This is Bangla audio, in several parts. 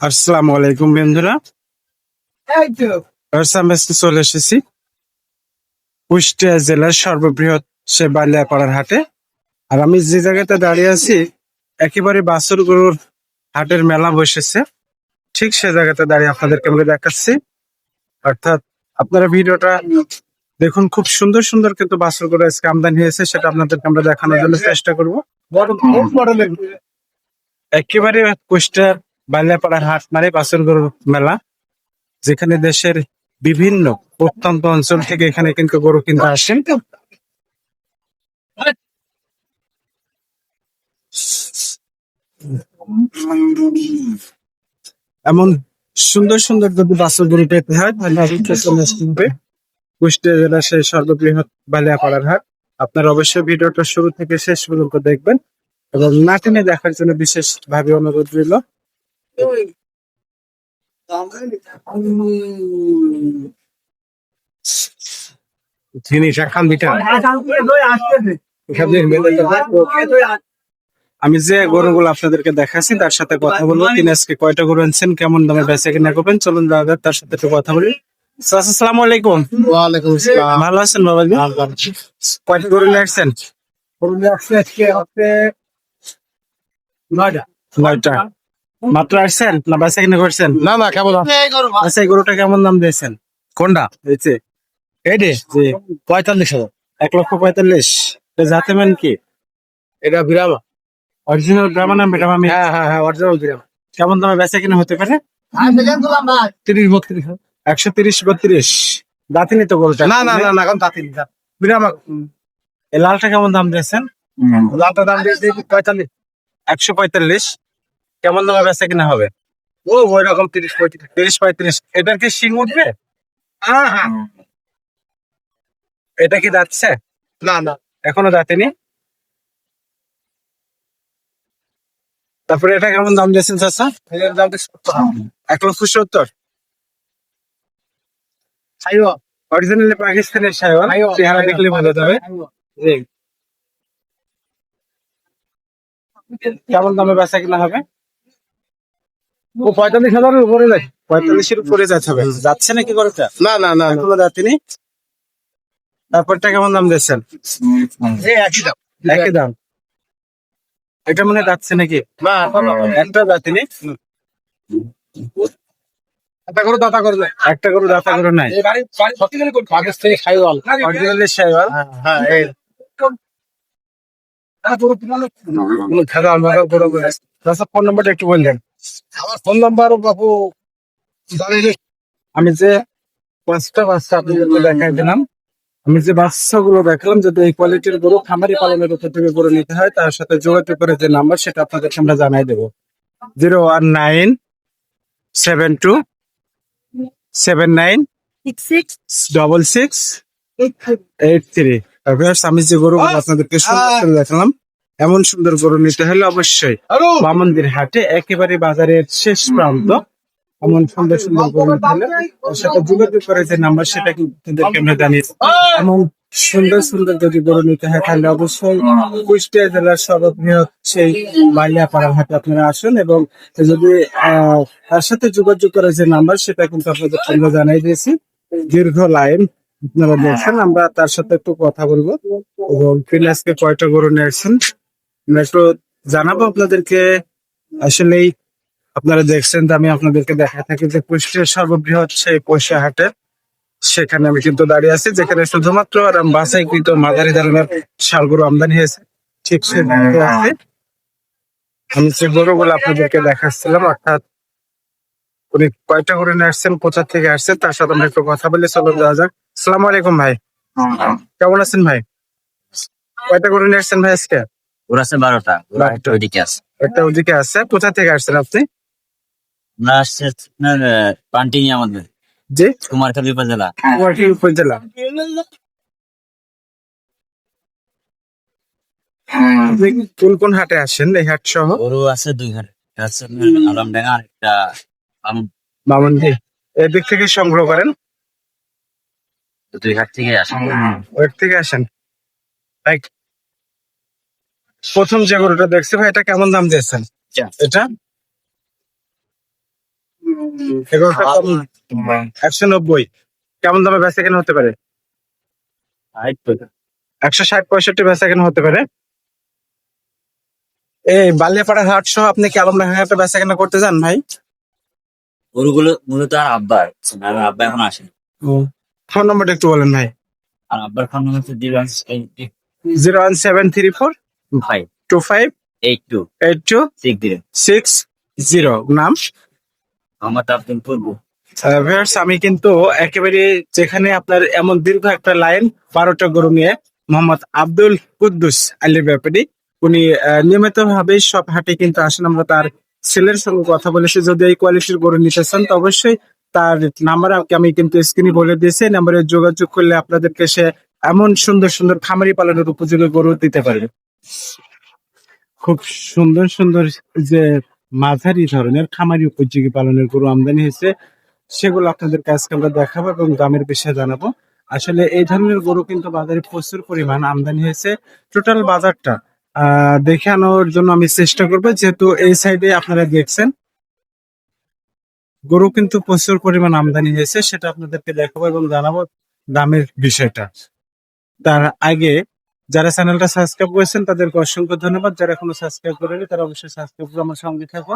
আসসালামু আলাইকুম বন্ধুরা। চলে এসেছি। কুষ্টিয়া জেলার সর্ববৃহৎ সে বালিয়াপাড়ার হাটে। আর আমি যে জায়গাতে দাঁড়িয়ে আছি একেবারে বাসুর গরুর হাটের মেলা বসেছে। ঠিক সে জায়গাতে দাঁড়িয়ে আপনাদেরকে আমি দেখাচ্ছি। অর্থাৎ আপনারা ভিডিওটা দেখুন খুব সুন্দর সুন্দর কিন্তু বাসুর গরু আজকে আমদানি হয়েছে সেটা আপনাদেরকে আমরা দেখানোর জন্য চেষ্টা করব। একেবারে কুষ্টিয়ার বালিয়াপাড়ার হাট মানে বাসুর গরুর মেলা যেখানে দেশের বিভিন্ন প্রত্যন্ত অঞ্চল থেকে এখানে কিন্তু গরু কিনতে আসেন। এমন সুন্দর সুন্দর যদি বাসুর গরু পেতে হয় তাহলে কুষ্টিয়া জেলার সেই সর্ববৃহৎ বালিয়াপাড়ার হাট। আপনারা অবশ্যই ভিডিওটা শুরু থেকে শেষ পর্যন্ত দেখবেন এবং নাটিনে দেখার জন্য বিশেষ ভাবে অনুরোধ রইল। জিনিস এখন বিটা আমি যে গরুগুলো আপনাদেরকে দেখাচ্ছি তার সাথে কথা বলব। তিনি আজকে কয়টা গরু আনছেন কেমন দামে বেচা কিনা করবেন চলুন দাদা তার সাথে একটু কথা বলি। চাচা, আসসালামু আলাইকুম। ওয়ালাইকুম আসসালাম। ভালো আছেন বাবাজি? কয়টা গরু নিয়ে আসছেন? নয়টা। মাত্র আসছেন? না বেচা কিনা করছেন? না না কেমন আচ্ছা এই গরুটা কেমন দাম দিয়েছেন? কোনটা? হয়েছে এই রে জি। পঁয়তাল্লিশ হাজার। এক লক্ষ পঁয়তাল্লিশ। এটা জাতে মান কি? এটা বিরামা অরিজিনাল ব্রাহ্মা নাম আমি হ্যাঁ হ্যাঁ হ্যাঁ অরিজিনাল বিরামা কেমন দামে বেচা কিনা হতে পারে? তিরিশ বত্রিশ হাজার। একশো তিরিশ বত্রিশ। দাঁতিনি তো গরুটা? না না না না এখন তাঁতি বিরামা এই লালটা কেমন দাম দিয়েছেন? লালটা দাম দিয়েছি পঁয়তাল্লিশ। একশো পঁয়তাল্লিশ। কেমন দামে বেচা কিনা হবে? ও ওই রকম তিরিশ পঁয়ত্রিশ। তিরিশ পঁয়ত্রিশ। এটার কি শিং উঠবে? হ্যাঁ হ্যাঁ। এটা কি যাচ্ছে না না। এখনও দাঁতেনি? তারপরে এটা কেমন দাম দিয়েছেন চাচা? এটার দাম হাজার। এক লক্ষ সত্তর। অরিজিনালি পাকিস্তানের সাইওয়াল চেহারা দেখলে ভালো যাবে। জি। কেমন দামে বেচা কিনা হবে? ও পঁয়তাল্লিশ হাজারের উপরে নাই পঁয়তাল্লিশের উপরে যেতে হবে যাচ্ছে নাকি গরুটা না না না না। এখনও যাচ্ছেনি তারপরটা কেমন দাম দিয়েছেন এই একই দাম একই দাম এটা মনে যাচ্ছে নাকি না একটা যাচ্ছেনি একটা করে দাতা করে একটা গরু দাতা গরু নাই করে পাকিস্তানি খাইওয়াল অরিজিনালি সাইওয়াল হ্যাঁ হ্যাঁ এই খেলা আমরা করে করে আচ্ছা ফোন নাম্বারটা একটু বললেন আমার ফোন নাম্বার বাবু আমি যে পাঁচটা বাচ্চা আপনাদেরকে দেখাই দিলাম আমি যে বাচ্চাগুলো দেখালাম যদি এই কোয়ালিটির গরু খামারি পালনের উপর থেকে গরু নিতে হয় তার সাথে যোগাযোগ করে যে নাম্বার সেটা আপনাদেরকে আমরা জানাই দেবো। Zero one nine seven two seven nine double six eight three. আমি যে গরুগুলো আপনাদেরকে দেখালাম এমন সুন্দর গরু নিতে হলে অবশ্যই বামন্দির হাটে একেবারে বাজারের শেষ প্রান্ত। এমন সুন্দর সুন্দর গরু নিতে হলে সাথে যোগাযোগ করে যে নাম্বার সেটা কিন্তু আমরা জানি এমন সুন্দর সুন্দর যদি গরু নিতে হয় তাহলে অবশ্যই কুষ্টিয়া জেলার সর্ববৃহৎ সেই মাইলিয়াপাড়ার হাটে আপনারা আসুন এবং যদি আহ, তার সাথে যোগাযোগ করে যে নাম্বার সেটা কিন্তু আপনাদের আমরা জানাই দিয়েছি। দীর্ঘ লাইন আপনারা দেখছেন আমরা তার সাথে একটু কথা বলব। এবং তিনি আজকে কয়টা গরু নিয়ে জানাব আপনাদেরকে। আসলেই আপনারা দেখছেন যে আমি আপনাদেরকে দেখা থাকি যে কুষ্টিয়ার সর্ববৃহৎ সেই পয়সা হাটে। সেখানে আমি কিন্তু দাঁড়িয়ে আছি যেখানে শুধুমাত্র আরাম বাসাইকৃত মাঝারি ধরনের শালগরু আমদানি হয়েছে। ঠিক সে আছে। আমি যে গরুগুলো আপনাদেরকে দেখাচ্ছিলাম অর্থাৎ উনি কয়টা করে নিয়ে আসছেন কোথা থেকে আসছেন তার সাথে আমরা একটু কথা বলে চলো যাওয়া যাক। সালাম আলাইকুম ভাই। কেমন আছেন ভাই? কয়টা করে নিয়ে আসছেন ভাই আজকে? ওর আছে বারোটা ওরা একটা ওইদিকে আছে। একটা ওদিকে আছে। কোথা থেকে আসছেন আপনি? আমরা আসছে আপনার পান্টিনি আমাদের। জি? কুমারখালী উপজেলা। গুয়াহাটি উপজেলা। কোন কোন হাটে আসেন? এই হাট সহ? গরু আছে দুই একটা আছে আলমডাঙ্গা আর একটা বামন্দি এদিক থেকে সংগ্রহ করেন? দুই ঘাট থেকে আসে ওই থেকে আসেন। ভাই প্রথম যে গরুটা দেখছি ভাই এটা কেমন দাম দিয়েছেন? এটা? একশো নব্বই। কেমন দামে বেচা কেনা হতে পারে? একশো ষাট পঁয়ষট্টি বেচা কেনা হতে পারে। এই বালিয়াপাড়া হাট সহ আপনি কি আলমডাঙ্গা হাটে বেচা কেনা করতে চান ভাই? গরুগুলো মূলত আর আব্বার আর আব্বা এখন আসে। ফোন নম্বরটা একটু বলেন ভাই। আর আব্বার phone number zero one seven three four. Five two five eight two eight two six zero six zero নাম মোহাম্মদ আব্দুল পূর্ব ভিউয়ার্স আমি কিন্তু একেবারে যেখানে আপনার এমন দীর্ঘ একটা লাইন বারোটা গরু নিয়ে মোহাম্মদ আব্দুল কুদ্দুস আলী ব্যাপারী উনি সব হাটে কিন্তু আসেন। আমরা তার ছেলের সঙ্গে কথা বলেছি যদি এই কোয়ালিটির গরু নিতে চান তো অবশ্যই তার নাম্বার আমি কিন্তু স্ক্রিনে বলে দিয়েছি। নাম্বারে যোগাযোগ করলে আপনাদেরকে সে এমন সুন্দর সুন্দর খামারি পালনের উপযোগী গরু দিতে পারবে। খুব সুন্দর সুন্দর যে মাঝারি ধরনের খামারি উপযোগী পালনের গরু আমদানি হয়েছে, সেগুলো আপনাদেরকে আজকে আমরা দেখাবো এবং দামের বিষয়ে জানাব। আসলে এই ধরনের গরু কিন্তু বাজারে প্রচুর পরিমাণ আমদানি হয়েছে। টোটাল বাজারটা দেখানোর জন্য আমি চেষ্টা করব, যেহেতু এই সাইডে আপনারা দেখছেন। গরু কিন্তু প্রচুর পরিমাণ আমদানি হয়েছে, সেটা আপনাদেরকে দেখাবো এবং জানাব দামের বিষয়টা। তার আগে যারা চ্যানেলটা সাবস্ক্রাইব করেছেন তাদেরকে অসংখ্য ধন্যবাদ। যারা এখনও সাবস্ক্রাইব করেনি তারা অবশ্যই সাবস্ক্রাইব করে আমার সঙ্গে থাকো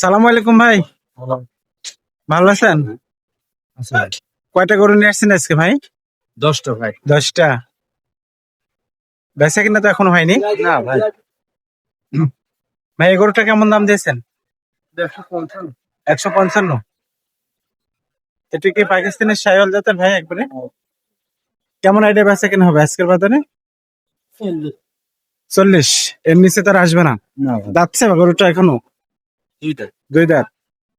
সালাম আলাইকুম ভাই। ভালো আছেন? কয়টা গরু নিয়ে আসছেন আজকে ভাই? দশটা ভাই। দশটা। বেচা কিনা তো এখনও হয়নি? না ভাই। ভাই এই গরুটা কেমন দাম দিয়েছেন? একশো পঞ্চান্ন। এটা কি পাকিস্তানের সাইওয়াল জাতের ভাই একবারে? কেমন আইডিয়া বেচা কিনা হবে আজকের বাজারে? চল্লিশ। এর নিচে তার আসবে না। যাচ্ছে বা গরুটা এখনও? দুই দাঁত।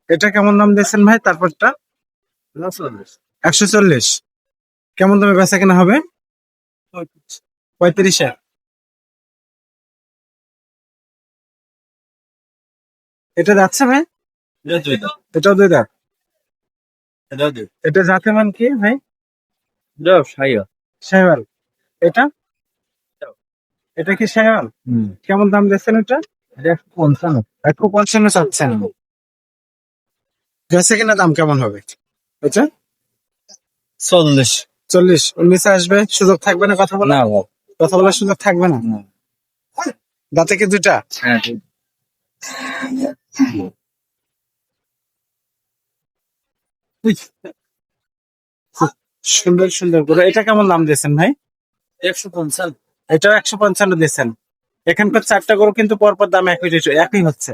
এটা কেমন দাম দিয়েছেন ভাই তারপরটা? একশো চল্লিশ। কেমন দামে বেচা কেনা হবে? পঁয়ত্রিশে। এটা যাচ্ছে ভাই? এটাও দুই দাঁত। এটা জাতে মান কি ভাই? শাহওয়াল। এটা? এটা কি শাহওয়াল? কেমন দাম দিচ্ছেন এটা? একশো পঞ্চান্ন। একশো পঞ্চান্ন চাচ্ছেন। বেচা কিনা দাম কেমন হবে? এটা? চল্লিশ। চল্লিশ। উনিশে আসবে? সুযোগ থাকবে না কথা বলা কথা বলার সুযোগ থাকবে না? না। দাঁতে কি দুটা হ্যাঁ সুন্দর সুন্দর গরু। এটা কেমন দাম দিয়েছেন ভাই? একশো পঞ্চান্ন। এটাও একশো পঞ্চান্ন দিয়েছেন। এখানকার চারটা গরু কিন্তু পরপর দাম একই একই হচ্ছে।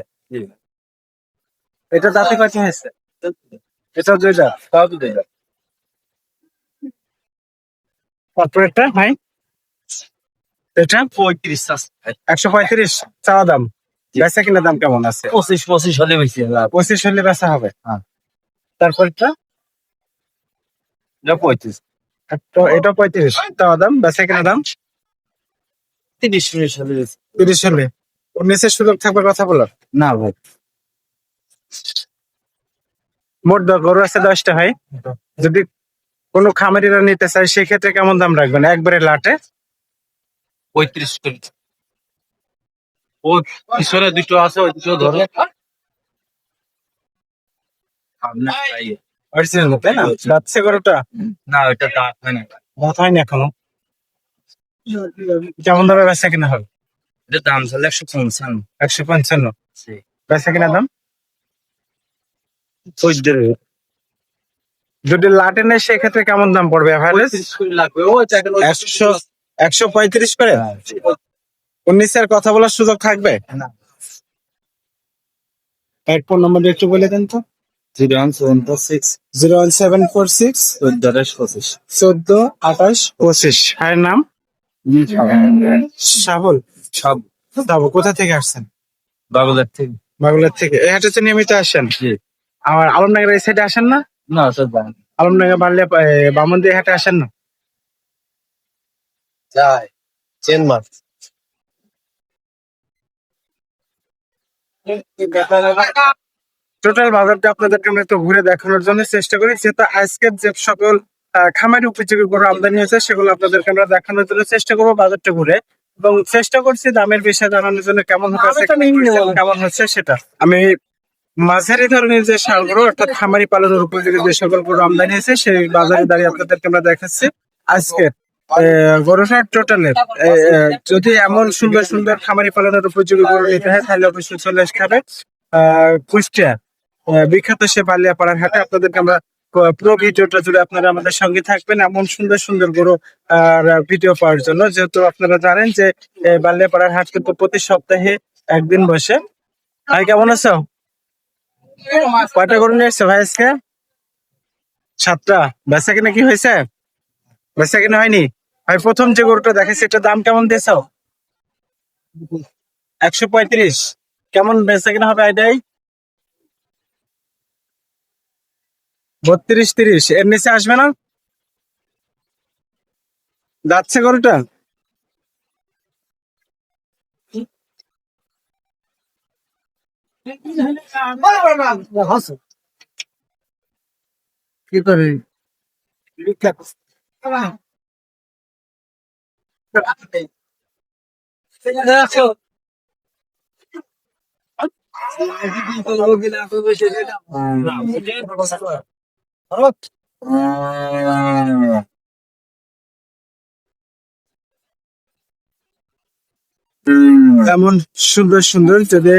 এটা দাঁতে কয়টা হয়েছে? এটা দুইটা তাও তো দুইটা কর্পোরেটটা ভাই? এটা? পঁয়ত্রিশ একশো পঁয়ত্রিশ চাওয়া দাম। বেচা কিনা দাম কেমন আছে? পঁচিশ পঁচিশ হলে বেশি পঁচিশ হলে বেচা হবে। হ্যাঁ। তারপরটা এটা পঁয়ত্রিশ। তো এটা পঁয়ত্রিশ। চাওয়া দাম বেচা কিনা দাম? তিরিশ তিরিশ হলে। উনিশের সুযোগ থাকবে কথা বলার? না ভাই। মোট দ- গরু আছে দশটা ভাই। যদি কোনো খামারিরা নিতে চায় সেক্ষেত্রে কেমন দাম রাখবেন? একবারে লাটে? পঁয়ত্রিশ করে ও পিছনে দুটো আছে ওই দুটো ধরে। আপনার অরিজিনাল তাই না? যাচ্ছে গরুটা না ওইটা দাঁত হয় না। দাঁত হয়নি এখনও। কেমন দামে বেচা কিনা হবে? এটা দাম চলে একশো পঞ্চান্ন। একশো পঞ্চান্ন। বেচা কিনা দাম? যদি লাটে নেয় সেক্ষেত্রে কেমন দাম পড়বে অ্যাভারেজ লাগবে। ও একশো একশো পঁয়ত্রিশ করে? উনিশের কথা বলার সুযোগ থাকবে? না। হেডফোন নম্বর একটু বলে দেন তো। Zero one seven four six. Zero one seven four six. চোদ্দ আঠাশ পঁচিশ। চোদ্দ আঠাশ। পঁচিশ। ভাইয়ের নাম? সব কোথা থেকে আসছেন? বাবুদার থেকে। বাগুলার থেকে। এই হাটে তো নিয়মিত আসেন? জি। আমার আলমনগর এই সাইডে আসেন না? না দাম আলমনগর বাড়লে বামন দিয়ে হাটে আসেন না? যায় চেন মাছ। টোটাল বাজারটা আপনাদেরকে আমরা একটু ঘুরে দেখানোর জন্য চেষ্টা করি। যেহেতু আজকের যে সকল খামারি উপযোগী গরু আমদানি হয়েছে সেগুলো আপনাদেরকে আমরা দেখানোর জন্য চেষ্টা করব বাজারটা ঘুরে। এবং চেষ্টা করছি দামের বিষয়ে জানানোর জন্য কেমন হচ্ছে কেমন হচ্ছে সেটা। আমি মাঝারি ধরনের যে সারগুলো অর্থাৎ খামারি পালনের উপযোগী যে সকল গরু আমদানি হয়েছে সেই বাজারে দাঁড়িয়ে আপনাদেরকে আমরা দেখাচ্ছি। আজকে গরুটার টোটালের যদি এমন সুন্দর সুন্দর খামারি পালনের উপযোগী গরু নিতে হয় তাহলে অবশ্যই চলে আসতে হবে আহ, কুষ্টিয়া। বিখ্যাত সে বালিয়াপাড়ার হাটে আপনাদেরকে আমরা পুরো ভিডিওটা জুড়ে আপনারা আমাদের সঙ্গে থাকবেন এমন সুন্দর সুন্দর গরু, আর ভিডিও পাওয়ার জন্য। যেহেতু আপনারা জানেন যে বালিয়াপাড়ার হাট কিন্তু প্রতি সপ্তাহে একদিন বসে। ভাই, কেমন আছো? কয়টা গরু নিয়ে এসছো ভাই আজকে? সাতটা। বেচা কিনা কি হয়েছে? বেচা কিনা হয়নি? ভাই, প্রথম যে গরুটা দেখে সেটার দাম কেমন দিয়েছ? একশো পঁয়ত্রিশ। কেমন বেচা কিনা হবে এটাই বত্রিশ তিরিশ। এর নিচে আসবে না? যাচ্ছে গরুটা? কি করে? এমন সুন্দর সুন্দর যদি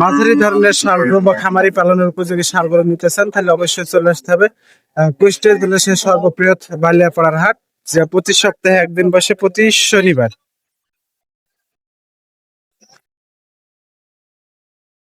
মাঝারি ধরনের সারগুলো বা খামারি পালনের উপযোগী সারগুলো নিতে চান, তাহলে অবশ্যই চলে আসতে হবে। কুষ্টিয়া জেলার সে সর্ববৃহৎ বালিয়াপাড়ার হাট, যা প্রতি সপ্তাহে একদিন বসে, প্রতি শনিবার।